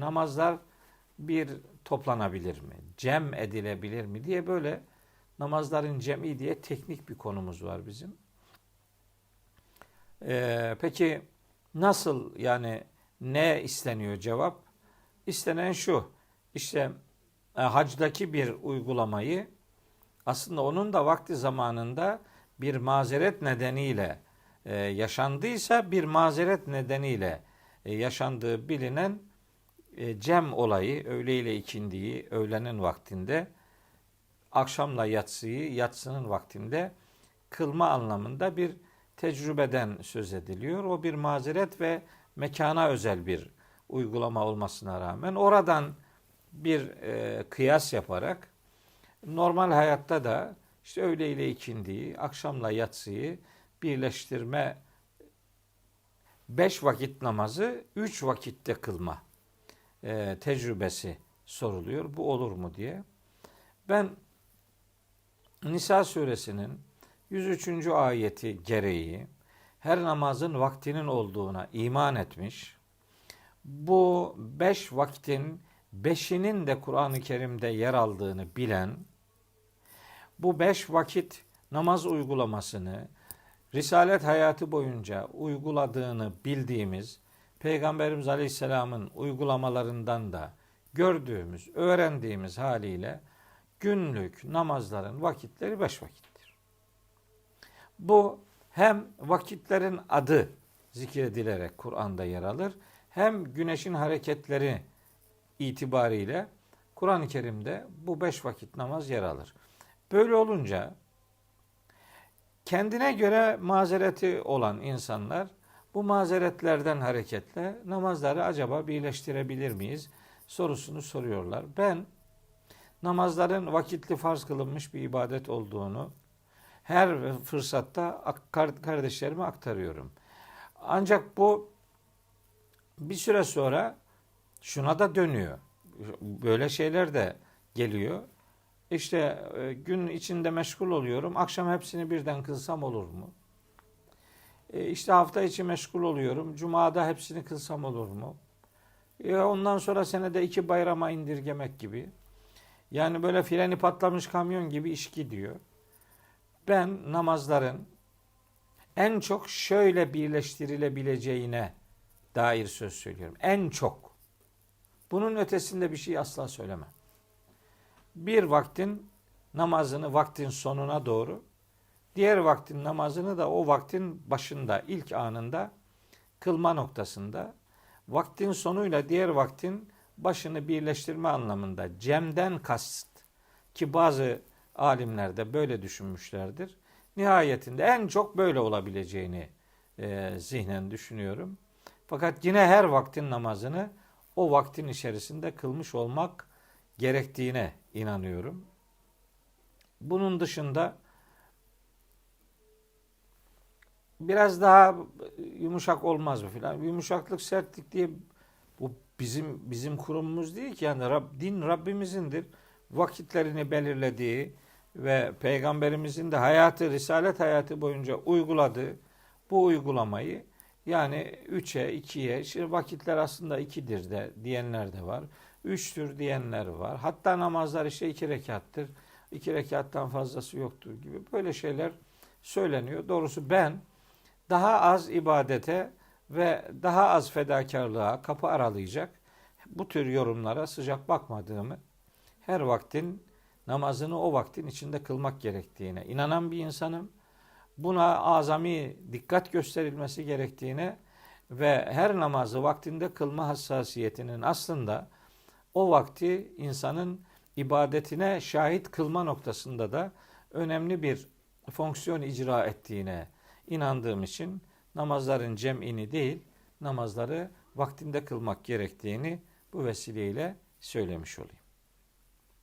namazlar bir toplanabilir mi? Cem edilebilir mi diye böyle namazların cem'i diye teknik bir konumuz var bizim. Ee, peki nasıl yani ne isteniyor cevap? İstenen şu. İşte e, hacdaki bir uygulamayı aslında onun da vakti zamanında bir mazeret nedeniyle e, yaşandıysa bir mazeret nedeniyle e, yaşandığı bilinen cem olayı öğle ile ikindiyi öğlenin vaktinde akşamla yatsıyı yatsının vaktinde kılma anlamında bir tecrübeden söz ediliyor. O bir mazeret ve mekana özel bir uygulama olmasına rağmen oradan bir e, kıyas yaparak normal hayatta da işte öğle ile ikindiyi, akşamla yatsıyı birleştirme beş vakit namazı üç vakitte kılma e, tecrübesi soruluyor. Bu olur mu diye. Ben Nisa suresinin 103. ayeti gereği her namazın vaktinin olduğuna iman etmiş. Bu beş vaktin beşinin de Kur'an-ı Kerim'de yer aldığını bilen, bu beş vakit namaz uygulamasını Risalet hayatı boyunca uyguladığını bildiğimiz Peygamberimiz Aleyhisselam'ın uygulamalarından da gördüğümüz, öğrendiğimiz haliyle günlük namazların vakitleri beş vakittir. Bu hem vakitlerin adı zikredilerek Kur'an'da yer alır, hem güneşin hareketleri itibariyle Kur'an-ı Kerim'de bu beş vakit namaz yer alır. Böyle olunca kendine göre mazereti olan insanlar bu mazeretlerden hareketle namazları acaba birleştirebilir miyiz sorusunu soruyorlar. Ben namazların vakitli farz kılınmış bir ibadet olduğunu her fırsatta kardeşlerime aktarıyorum. Ancak bu bir süre sonra şuna da dönüyor. Böyle şeyler de geliyor. İşte e, gün içinde meşgul oluyorum. Akşam hepsini birden kılsam olur mu? E, işte hafta içi meşgul oluyorum. Cuma'da hepsini kılsam olur mu? E, ondan sonra senede iki bayrama indirgemek gibi. Yani böyle freni patlamış kamyon gibi iş gidiyor. Ben namazların en çok şöyle birleştirilebileceğine dair söz söylüyorum. En çok. Bunun ötesinde bir şey asla söylemem. Bir vaktin namazını vaktin sonuna doğru, diğer vaktin namazını da o vaktin başında, ilk anında kılma noktasında, vaktin sonuyla diğer vaktin başını birleştirme anlamında cemden kast ki bazı alimler de böyle düşünmüşlerdir. Nihayetinde en çok böyle olabileceğini e, zihnen düşünüyorum. Fakat yine her vaktin namazını o vaktin içerisinde kılmış olmak gerektiğine inanıyorum. Bunun dışında biraz daha yumuşak olmaz mı filan? Yumuşaklık, sertlik diye bu bizim bizim kurumumuz değil ki yani Rab, din Rabbimizindir. Vakitlerini belirlediği ve peygamberimizin de hayatı, risalet hayatı boyunca uyguladığı bu uygulamayı yani 3'e, 2'ye, şimdi vakitler aslında 2'dir de diyenler de var. 3'tür diyenler var. Hatta namazlar işte 2 rekattır. 2 rekattan fazlası yoktur gibi böyle şeyler söyleniyor. Doğrusu ben daha az ibadete ve daha az fedakarlığa kapı aralayacak bu tür yorumlara sıcak bakmadığımı, her vaktin namazını o vaktin içinde kılmak gerektiğine inanan bir insanım. Buna azami dikkat gösterilmesi gerektiğine ve her namazı vaktinde kılma hassasiyetinin aslında o vakti insanın ibadetine şahit kılma noktasında da önemli bir fonksiyon icra ettiğine inandığım için namazların cem'ini değil, namazları vaktinde kılmak gerektiğini bu vesileyle söylemiş olayım.